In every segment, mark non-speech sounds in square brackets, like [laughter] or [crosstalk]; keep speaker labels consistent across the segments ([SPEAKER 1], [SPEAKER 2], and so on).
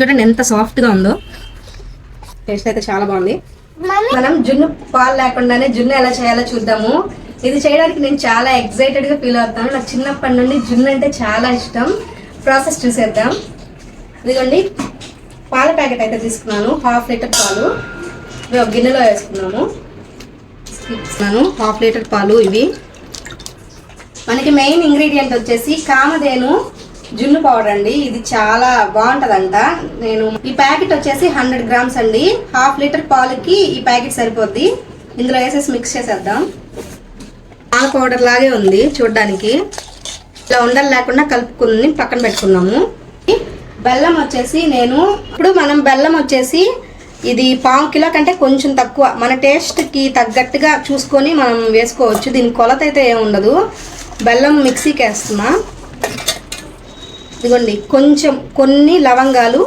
[SPEAKER 1] చూడండి ఎంత సాఫ్ట్గా ఉందో. టేస్ట్ అయితే చాలా బాగుంది. మనం జున్ను పాలు లేకుండానే జున్ను ఎలా చేయాలో చూద్దాము. ఇది చేయడానికి నేను చాలా ఎక్సైటెడ్గా ఫీల్ అవుతాను నాకు చిన్నప్పటి నుండి జున్ను అంటే చాలా ఇష్టం. ప్రాసెస్ చూసేద్దాం. ఇదిగోండి. పాల ప్యాకెట్ అయితే తీసుకున్నాను. హాఫ్ లీటర్ పాలు. ఇవి ఒక గిన్నెలో వేసుకున్నాము. తీసుకున్నాను. హాఫ్ లీటర్ పాలు ఇవి. మనకి మెయిన్ ఇంగ్రీడియంట్ వచ్చేసి కామధేను. జున్ను పౌడర్ అండి. ఇది చాలా బాగుంటదంట. నేను ఈ ప్యాకెట్ వచ్చేసి హండ్రెడ్ గ్రామ్స్ అండి. హాఫ్ లీటర్ పాలకి ఈ ప్యాకెట్ సరిపోద్ది. ఇందులో వేసేసి మిక్స్ చేసేద్దాం. పాల పౌడర్ లాగే ఉంది చూడడానికి. ఇలా ఉండలు లేకుండా కలుపుకుని పక్కన పెట్టుకున్నాము. బెల్లం వచ్చేసి నేను ఇప్పుడు మనం బెల్లం వచ్చేసి ఇది పావు కిలో కంటే కొంచెం తక్కువ. మన టేస్ట్కి తగ్గట్టుగా చూసుకొని మనం వేసుకోవచ్చు. దీని కొలత అయితే ఏమి ఉండదు. బెల్లం మిక్సీకి వేస్తున్నా. ఇదిగోండి కొంచెం కొన్ని లవంగాలు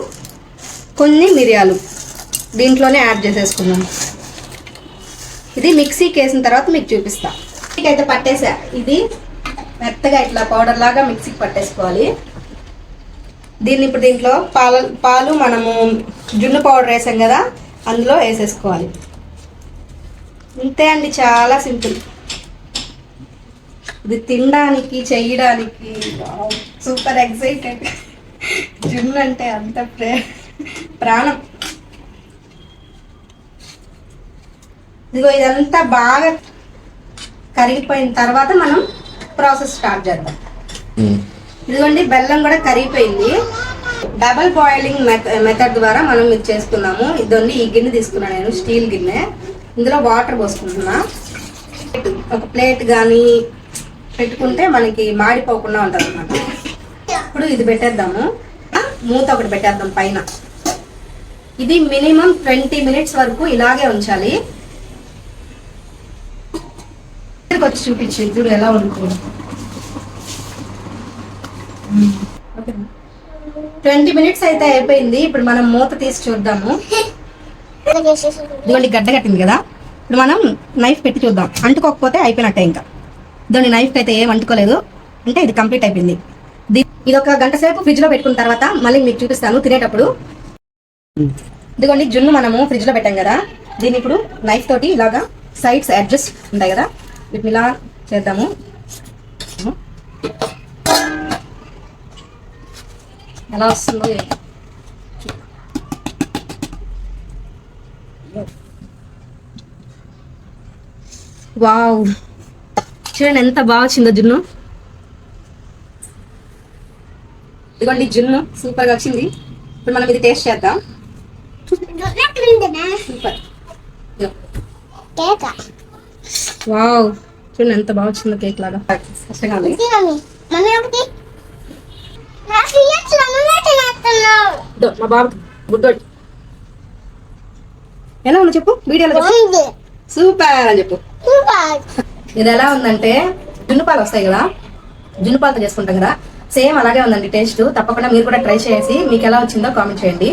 [SPEAKER 1] కొన్ని మిరియాలు దీంట్లోనే యాడ్ చేసేసుకుందాం. ఇది మిక్సీకి వేసిన తర్వాత మీకు చూపిస్తా. మిక్సీకి అయితే పట్టేసా? ఇది మెత్తగా ఇట్లా పౌడర్ లాగా మిక్సీకి పట్టేసుకోవాలి. దీన్ని ఇప్పుడు దీంట్లో పాల పాలు మనము జున్ను పౌడర్ వేసాం కదా అందులో వేసేసుకోవాలి. ఇంతే అండి చాలా సింపుల్. ఇది తినడానికి చేయడానికి. Super excited. జున్ను అంటే అంత ప్రే ప్రాణం. ఇదిగో ఇదంతా బాగా కరిగిపోయిన తర్వాత మనం ప్రాసెస్ స్టార్ట్ చేద్దాం. ఇదిగోండి బెల్లం కూడా కరిగిపోయింది. డబల్ బాయిలింగ్ మెథడ్ ద్వారా మనం ఇది చేసుకున్నాము. ఇదండి ఈ గిన్నె తీసుకున్నాను నేను స్టీల్ గిన్నె. ఇందులో వాటర్ పోసుకుంటున్నా. ఒక ప్లేట్ కానీ పెట్టుకుంటే మనకి మాడిపోకుండా ఉంటుంది అనమాట ఇప్పుడు ఇది పెట్టేద్దాము. మూత ఒకటి పెట్టేద్దాం పైన. ఇది మినిమం ట్వంటీ మినిట్స్ వరకు ఇలాగే ఉంచాలి. వచ్చి చూపించు చూడు ఎలా ఉంటుంది. ట్వంటీ మినిట్స్ అయితే అయిపోయింది. ఇప్పుడు మనం మూత తీసి చూద్దాము. [laughs] ఇదిగోండి గడ్డ కట్టింది కదా. ఇప్పుడు మనం నైఫ్ పెట్టి చూద్దాం. అంటుకోకపోతే అయిపోయినట్టే ఇంకా. దాని నైఫ్ అయితే ఏం అంటుకోలేదు. అంటే ఇది కంప్లీట్ అయిపోయింది. ఇది ఒక గంట సేపు ఫ్రిడ్జ్లో పెట్టుకున్న తర్వాత మళ్ళీ మీకు చూపిస్తాను. తినేటప్పుడు ఇదిగోండి జున్ను మనము ఫ్రిడ్జ్లో పెట్టాం కదా. దీన్ని ఇప్పుడు నైఫ్ తోటి ఇలాగా సైడ్స్ అడ్జస్ట్ ఉంటాయి కదా. వీటిని ఇలా చేద్దాము. ఎలా వస్తుందో ఏంటో. వావ్ చూడండి ఎంత బాగా వచ్చిందో జున్ను. ఇదిగోండి జున్ను సూపర్గా వచ్చింది. ఇప్పుడు మనం ఇది టేస్ట్ చేద్దాం. సూపర్. వావ్ చూడండి ఎంత బాగా వచ్చిందో కేక్ లాగా. కష్టంగా ఉంది ఇదో మా బాబు. గుడ్డోటి ఎలా ఉంది చెప్పు? వీడియోలో చెప్పు. సూపర్ అని చెప్పు. ఇది ఎలా ఉందంటే జున్ను పాలు వస్తాయి కదా జున్నుపాలతో చేసుకుంటాం కదా. సేమ్ అలాగే ఉందండి టేస్ట్ తప్పకుండా మీరు కూడా ట్రై చేసి మీకు ఎలా వచ్చిందో కామెంట్ చేయండి.